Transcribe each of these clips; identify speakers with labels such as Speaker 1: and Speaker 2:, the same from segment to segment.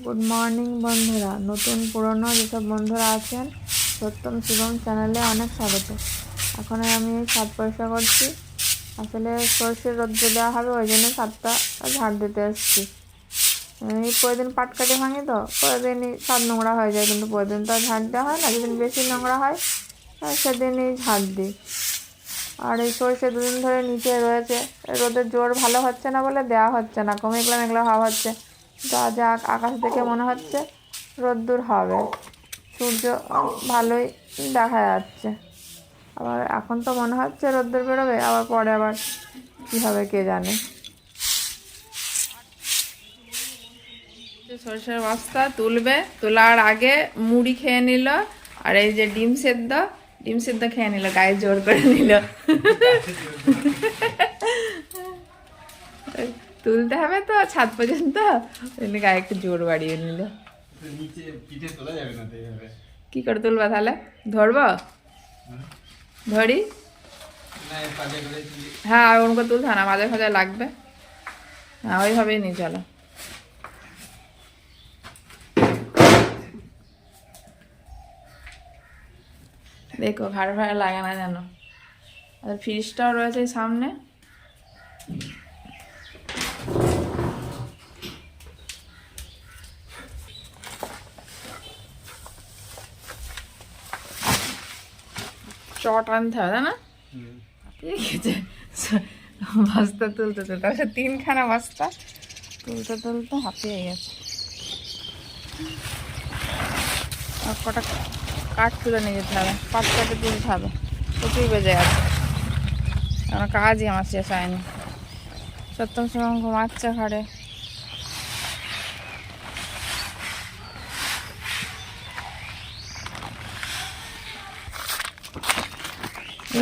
Speaker 1: Good morning বন্ধুরা। নতুন, পুরনো যেসব বন্ধুরা আছেন, সত্যম শিবম চ্যানেলে অনেক স্বাগত। এখন আমি ছাদ পরিষ্কার করছি। আসলে সর্ষের রোদ্র দেওয়া হবে, ওই জন্য ছাদটা ঝাড় দিতে এসেছি। আমি প্রতিদিন পাট কাটে ভাঙি তো প্রতিদিনই ছাদ নোংরা হয়ে যায়, কিন্তু প্রতিদিন তো ঝাড় দেওয়া হয় না। যেদিন বেশি নোংরা হয় সেদিনই ঝাড় দিই। আর এই সর্ষে দুদিন ধরে নিচে রয়েছে। রোদের জোর ভালো হচ্ছে না বলে দেওয়া হচ্ছে না। কমে গেলাম এগুলো ভাব হচ্ছে। যা যা আকাশ দেখে মনে হচ্ছে রোদ্দুর হবে। সূর্য ভালোই দেখা যাচ্ছে। আবার এখন তো মনে হচ্ছে রোদ্দুর বেরোবে, আবার পরে আবার কী হবে কে জানে। সরষের বস্তা তুলবে, তোলার আগে মুড়ি খেয়ে নিল, আর এই যে ডিম সেদ্ধ ডিম সেদ্ধ খেয়ে নিল, গায়ে জোর করে নিল। তুলতে হবে তো ছাদ পর্যন্ত। ওই গায়ে একটু জোর বাড়িয়ে নিল। কি করে তুলবা তাহলে? ধরবো? ধরি?
Speaker 2: করে
Speaker 1: হ্যাঁ আর ওরকম তুলতে না মাঝে ফাজে লাগবে। হ্যাঁ ওইভাবেই নিয়ে চলো। দেখো ঘাড়ে ভাড়া লাগে না যেন। আর ফ্রিজটাও রয়েছে সামনে। চট আনতে হবে না ঠিক আছে বস্তা তুলতে তুলতে অবশ্য তিনখানা বস্তা তুলতে তুলতে হাঁপিয়ে গেছে। আর কটা কাঠ তুলে নিয়ে যেতে হবে পাট কাটে তুলতে হবে প্রচুর বেজে গেছে। কারণ কাজই আমার শেষ হয়নি। সত্যম সময় ঘুমাচ্ছে ঘরে।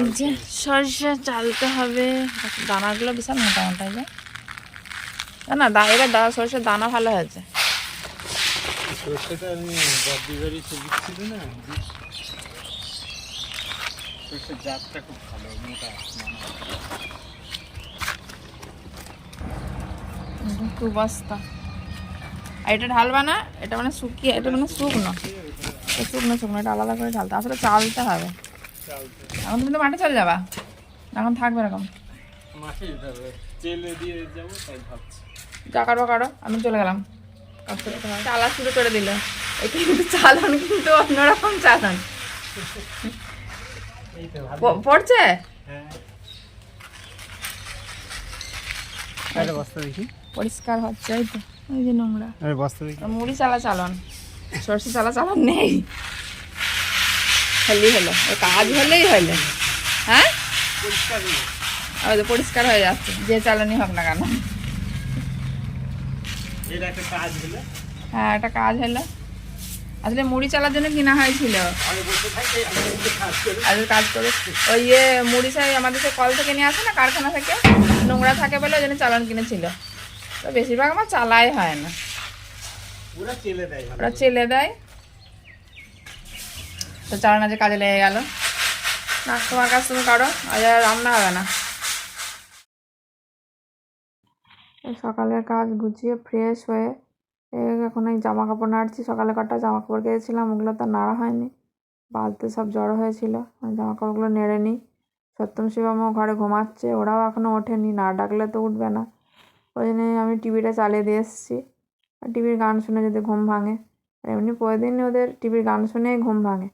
Speaker 1: এই যে সরষে চালতে হবে। দানাগুলো বিশাল মোটা মোটা যে। না না দা এবার দা সরষের দানা ভালো হয়েছে। দু বস্তা আর এটা ঢালবা না এটা মানে শুকিয়ে এটা মানে শুকনো। শুকনো শুকনো এটা আলাদা করে ঢালতে আসলে চালতে হবে। এখন তুমি তো মাঠে চলে যাবা। এখন থাকবে এরকম। কাটো কাটো আমি চলে গেলাম। চালা শুরু করে দিল। এটা কিন্তু চালন কিন্তু অন্যরকম চালন। পড়ছে?
Speaker 2: হ্যাঁ। আরে বস্তা দেখি।
Speaker 1: পরিষ্কার হচ্ছে এই তো। ওই যে নোংরা।
Speaker 2: আরে বস্তা দেখি।
Speaker 1: আর মুড়ি চালা চালন। সরষে চালা চালন নেই। হলেই হলো। ওই কাজ হলেই হলো। হ্যাঁ। ওই তো পরিষ্কার হয়ে যাচ্ছে। যে চালানি হোক না কেন।
Speaker 2: একটা কাজ হলে।
Speaker 1: হ্যাঁ একটা কাজ হলো। আসলে মুড়ি চালার জন্য কিনা হয়েছিল।
Speaker 2: একটু কাজ করি।
Speaker 1: ওই ইয়ে মুড়ি চাই আমাদের সে কল থেকে নিয়ে আসে না কারখানা থেকে? নোংরা থাকে বলে ওই জন্য চালান কিনেছিল। তো বেশিরভাগ আমার চালাই হয় না।
Speaker 2: পুরো চেলে দেয়
Speaker 1: ওরা চেলে দেয়। তো চালান আজ কাজে লেগে গেল। না তোমার কাছ তুমি কারও, আজ আর রান্না হবে না। সকালের কাজ গুছিয়ে ফ্রেশ হয়ে এখন এই জামা কাপড় নাড়ছি। সকালে কটা জামা কাপড় কেটেছিলাম ওগুলো তো নাড়া হয়নি। বালতে সব জড়ো হয়েছিল জামা কাপড়গুলো নেড়ে নিই। সত্যম শিবমও ঘরে ঘুমাচ্ছে, ওরাও এখনও ওঠেনি, না ডাকলে তো উঠবে না। ওই জন্য আমি টিভিটা চালিয়ে দিয়ে এসেছি। টিভির গান শুনে যদি ঘুম ভাঙে, এমনি প্রতিদিন ওদের টিভির গান শুনেই ঘুম ভাঙে।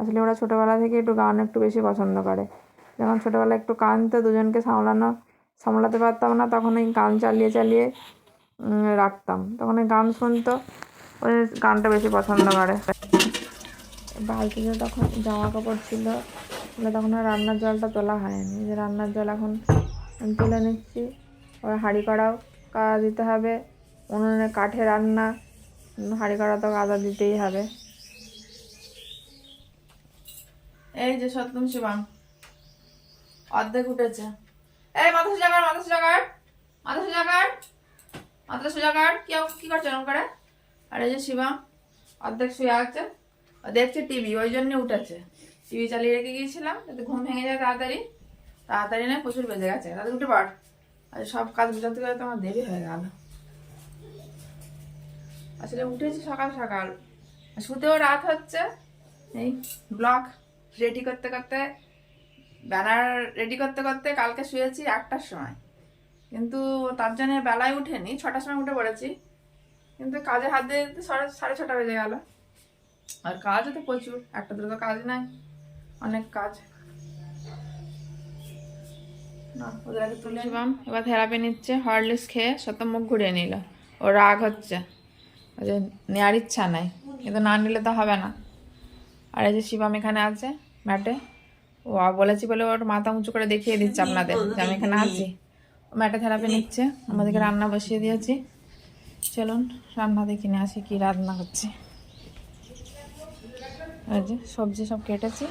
Speaker 1: আসলে ওরা ছোটোবেলা থেকে একটু গান একটু বেশি পছন্দ করে। যখন ছোটোবেলায় একটু কানতো দুজনকে সামলানো, সামলাতে পারতাম না, তখন ওই গান চালিয়ে চালিয়ে রাখতাম। তখন ওই গান শুনতো, ওই গানটা বেশি পছন্দ করে। বালতিতে তখন জামা কাপড় ছিল, তাহলে তখন আর রান্নার জলটা তোলা হয়নি। যে রান্নার জল এখন তুলে নিচ্ছি। ওরা হাঁড়ি কড়াও কাদা দিতে হবে, উনুনে কাঠে রান্না, হাঁড়ি কড়া তো কাদা দিতেই হবে। এই যে সত্যম শিবাম অর্ধেক উঠেছে। এই মাথা সোজা কর মাথা সোজা কর মাথা সোজা মাথা সোজা কর কি করছে এরকম করে? আর এই যে শিবাম অর্ধেক শুয়ে আছে। দেখছে টিভি ওই জন্য উঠেছে। টিভি চালিয়ে রেখে গিয়েছিলাম, যাতে ঘুম ভেঙে যায় তাড়াতাড়ি। তাড়াতাড়ি না প্রচুর বেজে গেছে। তাদের উঠে পড়। আর সব কাজ বোঝাতে গেলে তো আমার দেরি হয়ে গেল। আসলে উঠেছি সকাল সকাল। শুতেও রাত হচ্ছে। এই ব্লগ রেডি করতে করতে ব্যানার রেডি করতে করতে কালকে শুয়েছি একটার সময়। কিন্তু তার জন্য বেলায় উঠেনি, ছটার সময় উঠে পড়েছি। কিন্তু কাজে হাত দিয়ে সাড়ে সাড়ে ছটা বেজে গেল। আর কাজও তো প্রচুর, একটা দুটো কাজ নাই, অনেক কাজ। শিবাম, এবার থেরাপি নিচ্ছে, হরলিক্স খেয়ে সত্য মুখ ঘুরিয়ে নিল। ও রাগ হচ্ছে যে নেওয়ার ইচ্ছা নাই, কিন্তু না নিলে তো হবে না। আর এই যে শিবাম এখানে আছে ম্যাটে? ও বলেছি বলে ওর মাথা উঁচু করে দেখিয়ে দিচ্ছে আপনাদের যে আমি এখানে আছি। ও ম্যাটে থেরাপি নিচ্ছে, আমাদেরকে রান্না বসিয়ে দিয়েছি। চলুন, রান্না দেখে নিয়ে আসি কী রান্না হচ্ছে। যে সবজি সব কেটেছি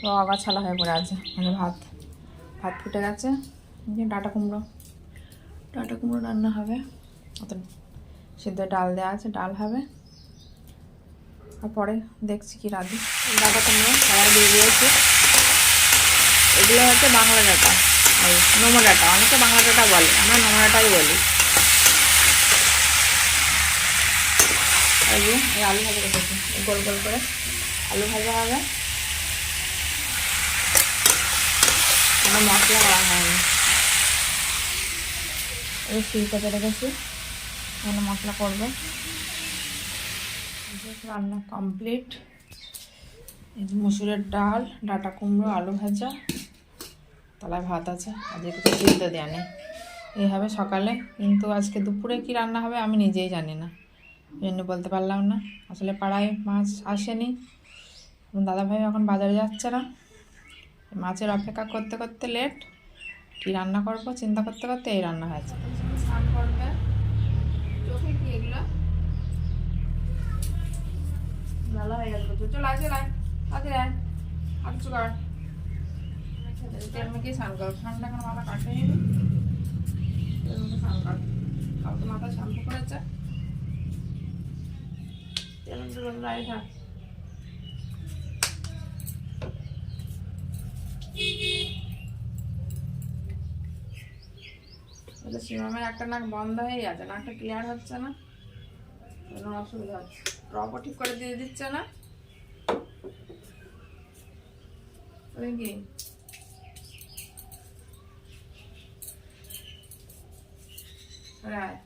Speaker 1: তো আগাছালা হয়ে পড়ে আছে মানে ভাত। ভাত ফুটে গেছে ডাটা কুমড়ো। ডাটা কুমড়ো রান্না হবে। অত সিদ্ধ ডাল দেওয়া আছে, ডাল হবে। আর পরে দেখছি কি রাঁধি। ডাটা কুমড়ো খাবার দিয়ে দিয়েছি। এগুলো হচ্ছে বাংলা ডাটা। ওই নোমো ডাটা, অনেকে বাংলা ডাটা বলে, আমরা নোমো ডাটাই বলি। এই আলু ভাজা রেখেছি গোল গোল করে। আলু ভাজা হবে। মশলা করা হয়নি। এই শিল পেতে রেখেছি এখানে মশলা করব। রান্না কমপ্লিট মুসুরের ডাল, ডাটা কুমড়ো, আলু ভাজা, তলায় ভাত আছে। আজকে কিছু সিদ্ধ দেওয়া নেই। এই হবে সকালে। কিন্তু আজকে দুপুরে কি রান্না হবে আমি নিজেই জানি না। জন্য বলতে পারলাম না। আসলে পাড়ায় মাছ আসেনি। দাদাভাই এখন বাজারে যাচ্ছে না। মাছের অপেক্ষা করতে করতে লেট কি রান্না করব চিন্তা করতে করতে এই রান্না হয়েছে স্নান করবে চোখে কি এগুলো ভালো হয়ে গেল তো চল আয় চল আয়, তাড়াতাড়ি আয়। তেল মেখে স্নান কর ঠান্ডা এখন মাথা কাটে স্নান কর কালকে মাথা শ্যাম্পু করেছে। ওদের শিমামের একটা নাক বন্ধ হয়ে গেছে। নাকটা ক্লিয়ার হচ্ছে না। কোনো অসুবিধা হচ্ছে ঠিক করে দিয়ে দিচ্ছে না। কি রায়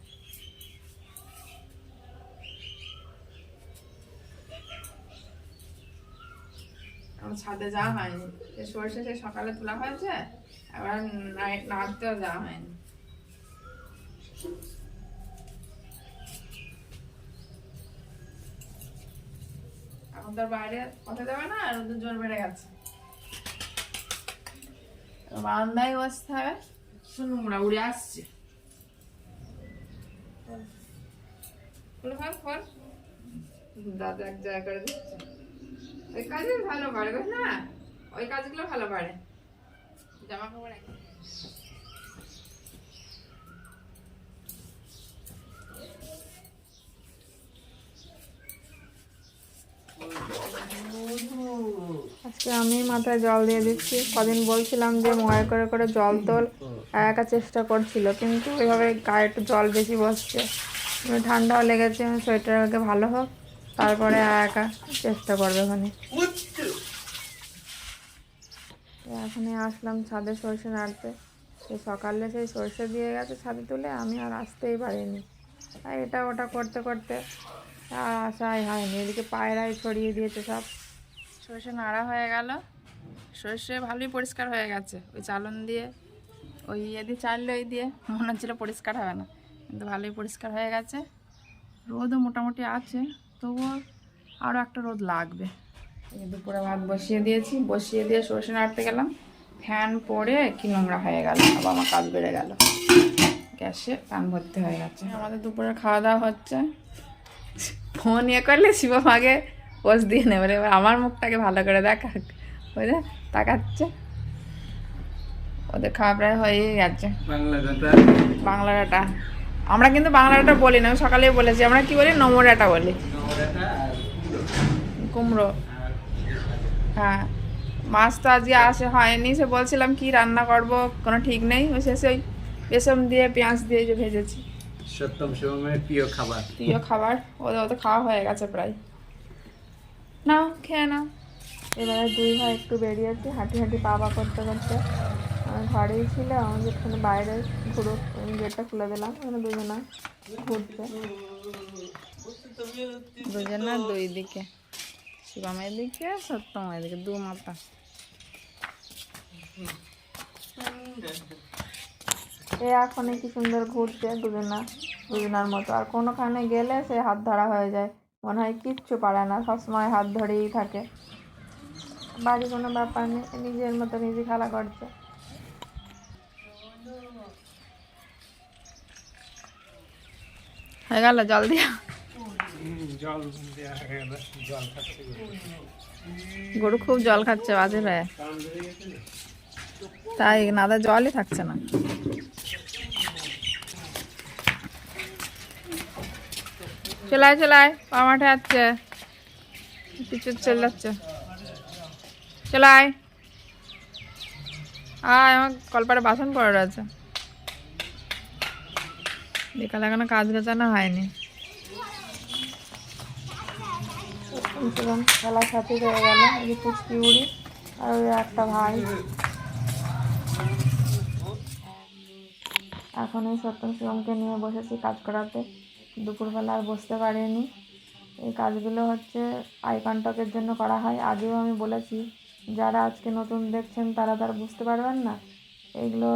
Speaker 1: আমার ছাদে যাওয়া হয়নি। সরষে সে সকালে তোলা হয়েছে নাইট নাড়তেও যাওয়া হয়নি। এখন তো আর বাইরে কথা যাবে না আর ওদের জোর বেড়ে গেছে। বারান্দায় বসতে হবে। নোংরা উড়ে আসছে। দাদা এক জায়গা করে দিচ্ছে। ওই কাজে ভালো পারে না? ওই কাজগুলো ভালো পারে জামা কাপড় আজকে আমি মাথায় জল দিয়ে দিচ্ছি। কদিন বলছিলাম যে ময় করে করে জল তোল, একা চেষ্টা করছিল, কিন্তু এভাবে গায়ে একটু জল বেশি বসছে। ঠান্ডাও লেগেছে সোয়েটার আগে ভালো হোক, তারপরে একা চেষ্টা করবে ওখানে এখনই আসলাম ছাদে সরষে নাড়তে। সে সকালে সেই সরষে দিয়ে গেছে ছাদে তুলে, আমি আর আসতেই পারিনি। এটা ওটা করতে করতে আর আসাই হয়নি এদিকে পায়রাই ছড়িয়ে দিয়েছে সব। সরষে নাড়া হয়ে গেল। সরষে ভালোই পরিষ্কার হয়ে গেছে। ওই চালন দিয়ে, ওই ইয়ে দিয়ে চাললে ওই দিয়ে, মনে হচ্ছিল পরিষ্কার হবে না। কিন্তু ভালোই পরিষ্কার হয়ে গেছে। রোদও মোটামুটি আছে, তবুও আরও একটা রোদ লাগবে। দুপুরে ভাত বসিয়ে দিয়েছি। বসিয়ে দিয়ে সরষে নাড়তে গেলাম। ফ্যান পড়ে কি নোংরা হয়ে গেল, আবার আমার কাজ বেড়ে গেল। গ্যাসে ফ্যান ভর্তি হয়ে গেছে। আমাদের দুপুরে খাওয়া দাওয়া হচ্ছে। ফোন ইয়ে করলে শিবম আগে পোজ দিয়ে নেবে এবার আমার মুখটাকে ভালো করে দেখা বুঝলে তাকাচ্ছে। ওদের খাওয়া প্রায় হয়েই গেছে।
Speaker 2: বাংলা ডাটা।
Speaker 1: আমরা কিন্তু বাংলা ডাটা বলি না আমি সকালেই বলেছি আমরা কি বলি? নমো ডাটা বলি। কুমড়ো। হ্যাঁ। মাছ তো আজকে আসে হয়নি সে বলছিলাম কি রান্না করব কোনো ঠিক নেই। ওই শেষে ওই বেসন দিয়ে পেঁয়াজ দিয়ে যে ভেজেছি।
Speaker 3: সত্যম শিবমের প্রিয় খাবার।
Speaker 4: প্রিয় খাবার? ওদের ওদের খাওয়া হয়ে গেছে প্রায়। নাও খেয়ে নাও। এবারে দুই ভাই একটু বেরিয়ে বেরিয়েছি হাঁটি হাঁটি পা পা করতে করতে। ঘরেই ছিল আমি যেখানে বাইরে ঘুরো গেটটা খুলে দিলাম ওখানে দুজনা ঘুরছে।
Speaker 1: দুজনের দুই দিকে শিবমের দিকে সত্যমের দিকে দু মাথা।
Speaker 4: এ এখনই কি সুন্দর ঘুরছে দুজনা দুজনার মতো। আর কোনোখানে গেলে সে হাত ধরা হয়ে যায়। মনে হয় কিচ্ছু পারে না সবসময় হাত ধরেই থাকে। বাড়ি কোনো ব্যাপার নেই নিজের মতো নিজে খেলা করছে।
Speaker 1: হয়ে গেল জল দিয়া? গরু। খুব জল খাচ্ছে বাজে রে।
Speaker 3: কারণ বেড়ে গেছে না
Speaker 1: তাই নাদা জলই থাকছে না। চলাই চলাই পা মাঠে যাচ্ছে পিছু চলে যাচ্ছে। চলাই আয়, আমার কলপারে বাসন পড়ে রয়েছে। বিকালে এখনও কাজ গোছানো হয়নি।
Speaker 4: খেলার সাথে হয়ে গেল। এই পুচকি উড়ি আর ওই একটা ভাই। এখন এই সত্যম শিবমকে নিয়ে বসেছি কাজ করাতে। দুপুরবেলা আর বসতে পারিনি। এই কাজগুলো হচ্ছে আই কন্ট্যাক্টের জন্য করা হয়। আগেও আমি বলেছি, যারা আজকে নতুন দেখছেন তারা তারা বুঝতে পারবেন না। এগুলো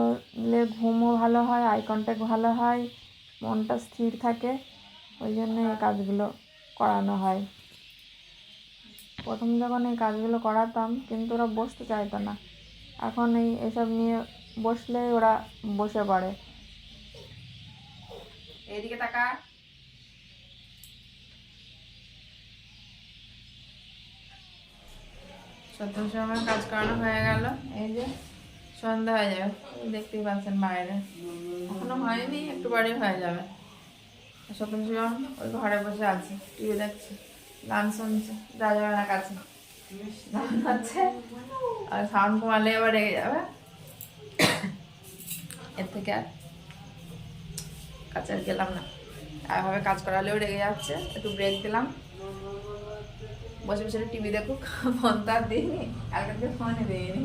Speaker 4: ঘুমও ভালো হয় আই কন্ট্যাক্ট ভালো হয়, মনটা স্থির থাকে। ওই জন্য এই কাজগুলো করানো হয়। প্রথম যখন এই কাজগুলো করাতাম, কিন্তু ওরা বসতে চাইতো না। এখন এই এসব নিয়ে বসলেই ওরা বসে পড়ে।
Speaker 1: এইদিকে টাকা সত্যম সময় কাজ করানো হয়ে গেল। এই যে সন্ধ্যা হয়ে যাবে। দেখতেই পাচ্ছেন বাইরে। এখনও হয়নি, একটু পরে হয়ে যাবে। সত্যম শিবম ওই ঘরে বসে আছে টিভি দেখছে, গান শুনছে, যা যাবে না কাছে। গান হচ্ছে আর সাউন্ড কমালে এবার রেগে যাবে। এর থেকে আর কাছে গেলাম না। এভাবে কাজ করালেও রেগে যাচ্ছে। একটু ব্রেক দিলাম। বসে বসে টিভি দেখুক ফোন তো আর দিইনি কালকে থেকে ফোনই দিইনি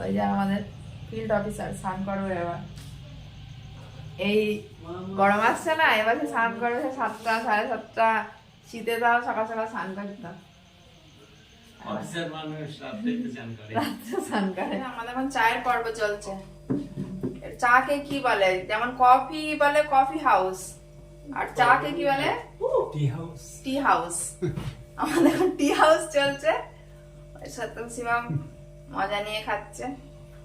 Speaker 1: ওই যে আমাদের ফিল্ড অফিসার স্নান করবে এবার এই গরম আসছে না? এবার সে স্নান করবে সে সাতটা সাড়ে সাতটা। শীতে তাও সকাল সকাল স্নান করতাম আমাদের এখন চায়ের পর্ব চলছে। চা কে কি বলে? যেমন কফি বলে কফি হাউস আর চাকে কি বলে?
Speaker 3: Tea house.
Speaker 1: Tea house. আমাদের টি হাউস চলছে। সত্যম শিবম মজা নিয়ে খাচ্ছে।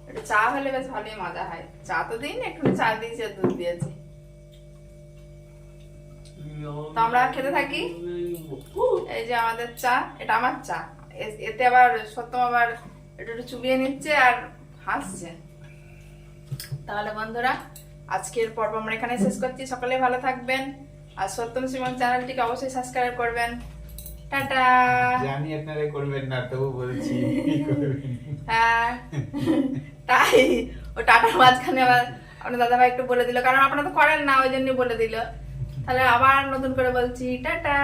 Speaker 1: একটু চা হলে বেশ ভালোই মজা হয়। চা তো দিই না একটু চা দিয়েছি আর দুধ দিয়েছি। তো আমরা খেতে থাকি? এই যে আমাদের চা এটা আমার চা। এতে আবার সত্যম আবার একটু একটু চুবিয়ে নিচ্ছে আর হাসছে। তাহলে বন্ধুরা আজকের পর্ব আমরা এখানে শেষ করছি। সকলে ভালো থাকবেন। আর সত্যম সিমন চ্যানেলটিকে অবশ্যই সাবস্ক্রাইব করবেন। টাটা।
Speaker 3: জানি আপনারা করবেন না তবু বলছি।
Speaker 1: হ্যাঁ। তাই। ও টাটার মাঝখানে আবার আপনার দাদাভাই একটু বলে দিল। কারণ আপনারা তো করেন না ওই জন্য বলে দিল। তাহলে আবার নতুন করে বলছি। টাটা।